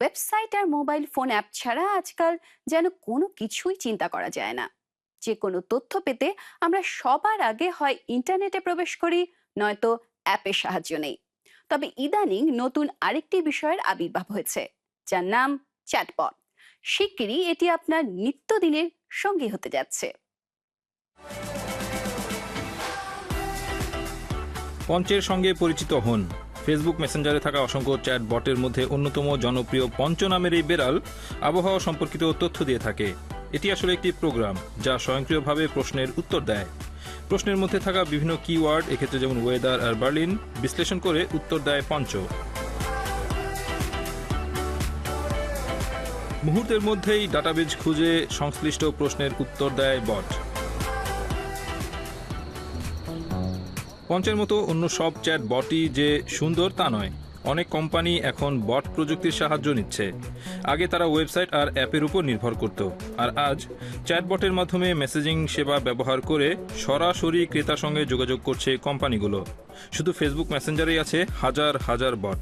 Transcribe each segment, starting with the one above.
Website আর mobile phone app ছাড়া আজকাল যেন কোনো কিছুই চিন্তা করা যায় না। যে কোনো তথ্য পেতে আমরা সবার আগে হয় ইন্টারনেটে প্রবেশ করি, নয়তো অ্যাপের সাহায্য নেই। তবে ইদানিং নতুন আরেকটি বিষয়ের আবির্ভাব হয়েছে, যার নাম চ্যাটবট শিগগিরই এটি আপনার নিত্যদিনের সঙ্গী হতে যাচ্ছে। পঞ্চের সঙ্গে পরিচিত হন। ফেসবুক মেসেঞ্জারে থাকা অসংখ্য চ্যাট বটের মধ্যে অন্যতম জনপ্রিয় পঞ্চ নামের এই বেড়াল আবহাওয়া সম্পর্কিত তথ্য দিয়ে থাকে। এটি আসলে একটি প্রোগ্রাম যা স্বয়ংক্রিয়ভাবে প্রশ্নের উত্তর দেয়। প্রশ্নের মধ্যে থাকা বিভিন্ন কিওয়ার্ড এক্ষেত্রে যেমন ওয়েদার আর বার্লিন বিশ্লেষণ করে উত্তর দেয় পঞ্চ। মুহূর্তের মধ্যেই ডাটাবেজ খুঁজে সংশ্লিষ্ট প্রশ্নের উত্তর দেয় বট পঞ্চের মতো অন্য সব চ্যাট বটই যে সুন্দর তা নয়। অনেক কোম্পানি এখন বট প্রযুক্তির সাহায্য নিচ্ছে। আগে তারা ওয়েবসাইট আর অ্যাপের উপর নির্ভর করত। আর আজ চ্যাটবটের মাধ্যমে মেসেজিং সেবা ব্যবহার করে সরাসরি ক্রেতার সঙ্গে যোগাযোগ করছে কোম্পানিগুলো। শুধু ফেসবুক মেসেঞ্জারেই আছে হাজার হাজার বট।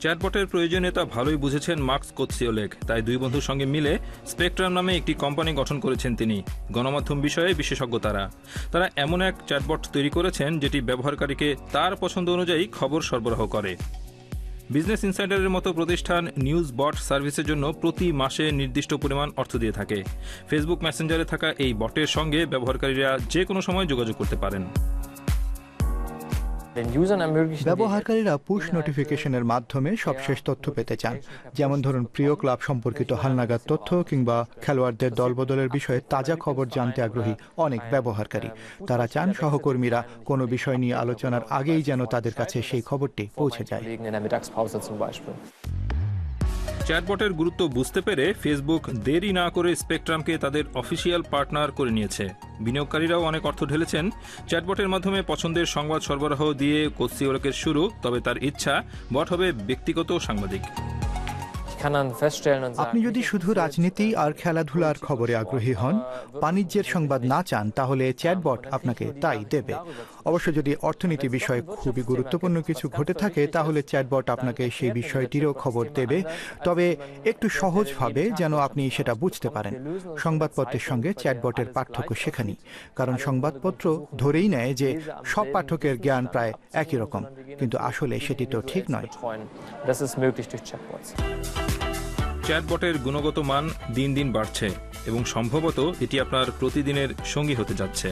চ্যাটবটের প্রয়োজনীয়তা ভালোই বুঝেছেন মার্কস কোৎসিওলেক। তাই দুই বন্ধুর সঙ্গে মিলে স্পেকট্রাম নামে একটি কোম্পানি গঠন করেছেন তিনি, গণমাধ্যম বিষয়ে বিশেষজ্ঞ তারা তারা এমন এক চ্যাটবট তৈরি করেছেন যেটি ব্যবহারকারীকে তার পছন্দ অনুযায়ী খবর সরবরাহ করে। বিজনেস ইনসাইডারের মতো প্রতিষ্ঠান নিউজ বট সার্ভিসের জন্য প্রতি মাসে নির্দিষ্ট পরিমাণ অর্থ দিয়ে থাকে। ফেসবুক মেসেঞ্জারে থাকা এই বটের সঙ্গে ব্যবহারকারীরা যে কোনো সময় যোগাযোগ করতে পারেন। ব্যবহারকারীরা পুশ নোটিফিকেশনের মাধ্যমে সবশেষ তথ্য পেতে চান। যেমন ধরুন প্রিয় ক্লাব সম্পর্কিত হালনাগাদ তথ্য কিংবা খেলোয়াড়দের দলবদলের বিষয়ে তাজা খবর জানতে আগ্রহী অনেক ব্যবহারকারী। তারা চান সহকর্মীরা কোনো বিষয় নিয়ে আলোচনার আগেই যেন তাদের কাছে সেই খবরটি পৌঁছে যায়। চ্যাটবটের গুরুত্ব বুঝতে পেরে ফেসবুক দেরি না করে স্পেকট্রামকে তাদের অফিসিয়াল পার্টনার করে নিয়েছে। বিনিয়োগকারীরাও অনেক অর্থ ঢেলেছেন। চ্যাটবটের মাধ্যমে পছন্দের সংবাদ সরবরাহ দিয়ে কোৎসিওলকের শুরু, তবে তার ইচ্ছা বট হবে ব্যক্তিগত সাংবাদিক। আপনি যদি শুধু রাজনীতি আর খেলাধুলার খবরে আগ্রহী হন বাণিজ্যের সংবাদ না চান তাহলে চ্যাটবট আপনাকে তাই দেবে। অবশ্য যদি অর্থনীতি বিষয়ে খুবই গুরুত্বপূর্ণ কিছু ঘটে থাকে তাহলে চ্যাটবট আপনাকে সেই বিষয়টিরও খবর দেবে। তবে একটু সহজভাবে যেন আপনি সেটা বুঝতে পারেন। সংবাদপত্রের সঙ্গে চ্যাটবটের পার্থক্য শেখানি। কারণ সংবাদপত্র ধরেই নেয় যে সব পাঠকের জ্ঞান প্রায় একই রকম। কিন্তু আসলে সেটি তো ঠিক নয়। চ্যাটবটের গুণগত মান দিন দিন বাড়ছে এবং সম্ভবত এটি আপনার প্রতিদিনের সঙ্গী হতে যাচ্ছে।